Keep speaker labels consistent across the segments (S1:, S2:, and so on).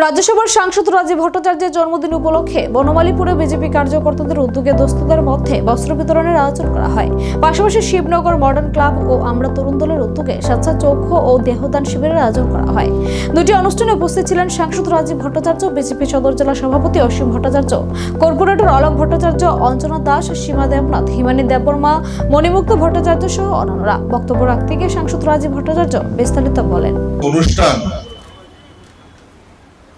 S1: রাজ্যসভার সাংসদ রাজীব ভট্টাচার্যের জন্মদিন উপলক্ষে বনমালীপুরে বিজেপি কার্যকর্তাদের উদ্যোগে দোস্তদের মধ্যে বস্ত্র বিতরণের আয়োজন করা হয়। পাশাপাশি শিবনগর মডার্ন ক্লাব ও আমরা তরুণ দলের উদ্যোগে স্বেচ্ছা চক্ষু ও দেহদান শিবিরের আয়োজন করা হয়। দুটি অনুষ্ঠানে উপস্থিত ছিলেন সাংসদ রাজীব ভট্টাচার্য, বিজেপি সদর জেলা সভাপতি অসীম ভট্টাচার্য, কর্পোরেটর অলক ভট্টাচার্য অঞ্জনা দাস, সীমা দেবনাথ, হিমানী দেববর্মা, মণিমুক্ত ভট্টাচার্য সহ অন্যান্যরা। বক্তব্য রাখতে গিয়ে সাংসদ রাজীব ভট্টাচার্য বিস্তারিত বলেন।
S2: অনুষ্ঠান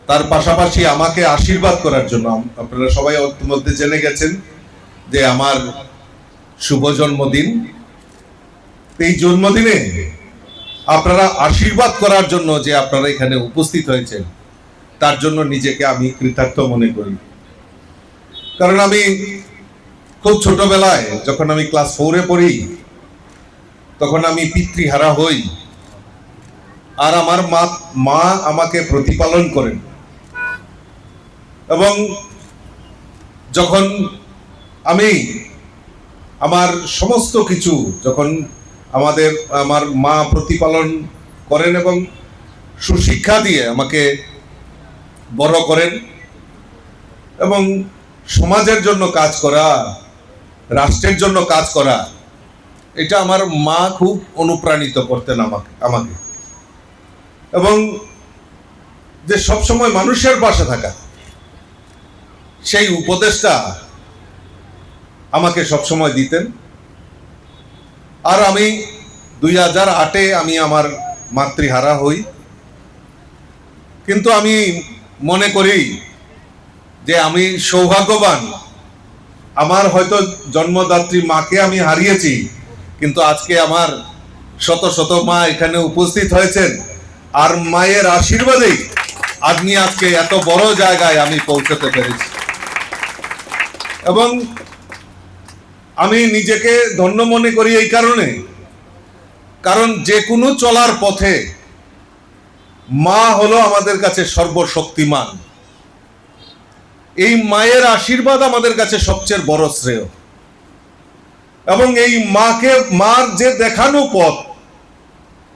S2: তার পাশাপাশি আমাকে আশীর্বাদ করার জন্য, আপনারা সবাই মধ্যে জেনে গেছেন যে আমার শুভ জন্মদিন। এই জন্মদিনে আপনারা আশীর্বাদ করার জন্য যে আপনারা এখানে উপস্থিত হয়েছেন, তার জন্য নিজেকে আমি কৃতার্থ মনে করি। কারণ আমি খুব ছোটবেলায় যখন আমি ক্লাস ফোরে পড়ি, তখন আমি পিতৃহারা হই। আর আমার মা মা আমাকে প্রতিপালন করেন। এবং যখন আমি আমার সমস্ত কিছু যখন আমাদের, আমার মা প্রতিপালন করেন এবং সুশিক্ষা দিয়ে আমাকে বড় করেন এবং সমাজের জন্য কাজ করা, রাষ্ট্রের জন্য কাজ করা, এটা আমার মা খুব অনুপ্রাণিত করতেন আমাকে আমাকে। এবং যে সবসময় মানুষের পাশে থাকা সেই উপদেশটা আমাকে সবসময় দিতেন। আর আমি দুই হাজার আটে আমি আমার মাতৃহারা হই। কিন্তু আমি মনে করি যে আমি সৌভাগ্যবান। আমার হয়তো জন্মদাত্রী মাকে আমি হারিয়েছি, কিন্তু আজকে আমার শত শত মা এখানে উপস্থিত হয়েছেন। আর মায়ের আশীর্বাদেই আপনি আজকে এত বড় জায়গায় আমি পৌঁছতে পেরেছি। এবং আমি নিজেকে ধন্য মনে করি এই কারণে। কারণ যে কোনো চলার পথে মা হলো আমাদের কাছে সর্বশক্তিমান। এই মায়ের আশীর্বাদ আমাদের কাছে সবচেয়ে বড় শ্রেয়। এবং এই মাকে, মার যে দেখানো পথ,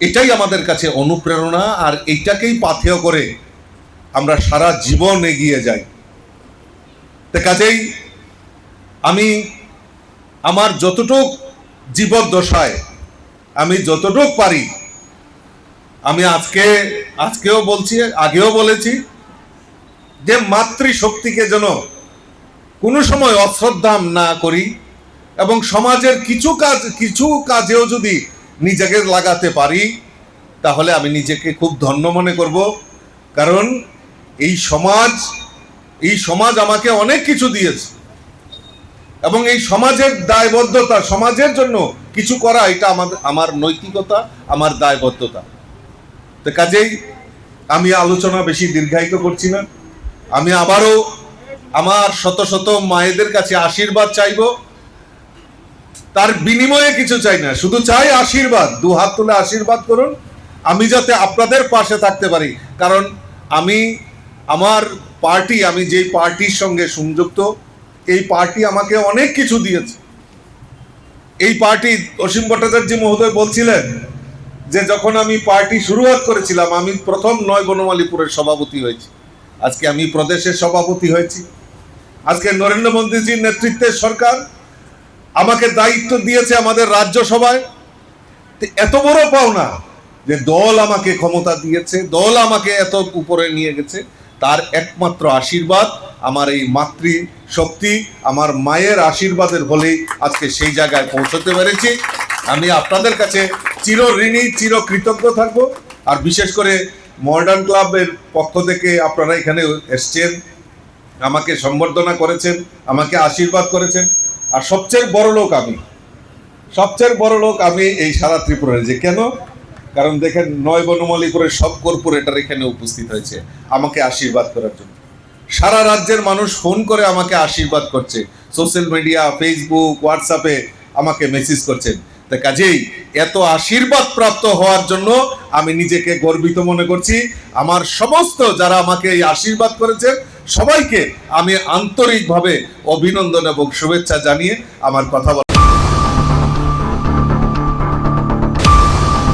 S2: এটাই আমাদের কাছে অনুপ্রেরণা আর এইটাকেই পাথেয় করে আমরা সারা জীবন এগিয়ে যাই। তো কাজেই আমি আমার যতটুক জীবদ্দশায় আমি যতটুক পারি, আমি আজকে, আজকেও বলছি, আগেও বলেছি যে মাতৃশক্তিকে যেন কোনো সময় অশ্রদ্ধা না করি এবং সমাজের কিছু কাজ, কিছু কাজেও যদি নিজেকে লাগাতে পারি, তাহলে আমি নিজেকে খুব ধন্য মনে করব। কারণ এই সমাজ এই সমাজ আমাকে অনেক কিছু দিয়েছে। এবং এই সমাজের দায়বদ্ধতা, সমাজের জন্য কিছু করা, এটা আমাদের, আমার নৈতিকতা, আমার দায়বদ্ধতা। তো কাজেই আমি আলোচনা বেশি দীর্ঘায়িত করছি না। আমি আবারও আমার শত শত মায়েদের কাছে আশীর্বাদ চাইব। তার বিনিময়ে কিছু চাই না, শুধু চাই আশীর্বাদ, দু হাত তুলে আশীর্বাদ করুন। আমি যাতে আপনাদের পাশে থাকতে পারি, কারণ আমি, আমার পার্টি, আমি যেই পার্টির সঙ্গে সংযুক্ত এই পার্টি আমাকে অনেক কিছু দিয়েছে। এই পার্টি অসীম ভট্টাচার্য মহোদয় বলছিলেন যে, যখন আমি পার্টি শুরুয়াত করেছিলাম, আমি প্রথম নয় বনমালীপুরের সভাপতি হয়েছি। আজকে আমি প্রদেশের সভাপতি হয়েছি। আজকে নরেন্দ্র মোদীজির নেতৃত্বের সরকার আমাকে দায়িত্ব দিয়েছে আমাদের রাজ্যসভায়। এত বড় পাওনা যে, দল আমাকে ক্ষমতা দিয়েছে, দল আমাকে এত উপরে নিয়ে গেছে। তার একমাত্র আশীর্বাদ আমার এই মাতৃ শক্তি, আমার মায়ের আশীর্বাদের ফলেই আজকে সেই জায়গায় পৌঁছতে পেরেছি। আমি আপনাদের কাছে চির ঋণী, চির কৃতজ্ঞ থাকব। আর বিশেষ করে মডার্ন ক্লাবের পক্ষ থেকে আপনারা এখানে এসছেন, আমাকে সম্বর্ধনা করেছেন, আমাকে আশীর্বাদ করেছেন। আর সবচেয়ে বড় লোক আমি, সবচেয়ে বড় লোক আমি এই সারা ত্রিপুরার যে কেন? কারণ দেখেন নয় বনমালীপুরের সব কর্পোরেটর এখানে উপস্থিত হয়েছে, আমাকে আশীর্বাদ করার জন্য। সারা রাজ্যের মানুষ ফোন করে আমাকে আশীর্বাদ করছে। সোশ্যাল মিডিয়া ফেসবুক হোয়াটসঅ্যাপে আমাকে মেসেজ করছেন। তা কাজেই এত আশীর্বাদ প্রাপ্ত হওয়ার জন্য আমি নিজেকে গর্বিত মনে করছি। আমার সমস্ত যারা আমাকে এই আশীর্বাদ করেছেন, সবাইকে আমি আন্তরিকভাবে অভিনন্দন এবং শুভেচ্ছা জানিয়ে আমার কথা